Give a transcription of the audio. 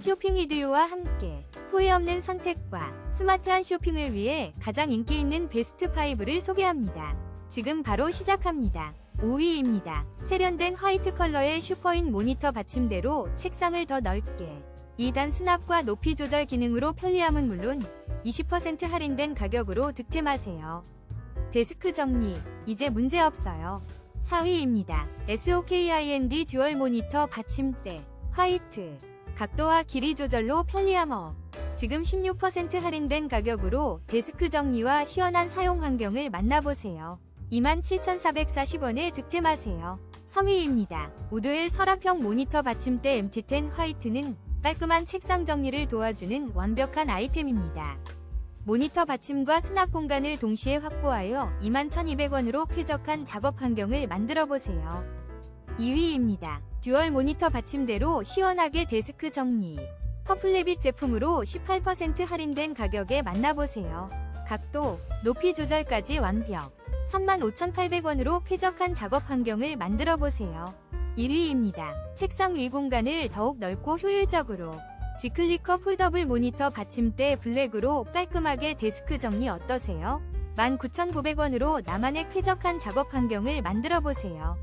쇼핑 이디오와 함께 후회 없는 선택과 스마트한 쇼핑을 위해 가장 인기 있는 베스트 5를 소개합니다. 지금 바로 시작합니다. 5위입니다. 세련된 화이트 컬러의 슈퍼인 모니터 받침대로 책상을 더 넓게 2단 수납과 높이 조절 기능으로 편리함은 물론 20% 할인된 가격으로 득템하세요. 데스크 정리, 이제 문제 없어요. 4위입니다. SOKIND 듀얼 모니터 받침대, 화이트, 각도와 길이 조절로 편리함 업. 지금 16% 할인된 가격으로 데스크 정리와 시원한 사용 환경을 만나보세요. 27,440원에 득템하세요. 3위입니다. 우드웰 서랍형 모니터 받침대 MT10 화이트는 깔끔한 책상 정리를 도와주는 완벽한 아이템입니다. 모니터 받침과 수납 공간을 동시에 확보하여 21,200원으로 쾌적한 작업 환경을 만들어 보세요. 2위입니다. 듀얼 모니터 받침대로 시원하게 데스크 정리. 퍼플레빗 제품으로 18% 할인된 가격에 만나보세요. 각도, 높이 조절까지 완벽. 35,800원으로 쾌적한 작업 환경을 만들어 보세요. 1위입니다. 책상 위 공간을 더욱 넓고 효율적으로 지클리커 폴더블 모니터 받침대 블랙으로 깔끔하게 데스크 정리 어떠세요? 19,900원으로 나만의 쾌적한 작업 환경을 만들어 보세요.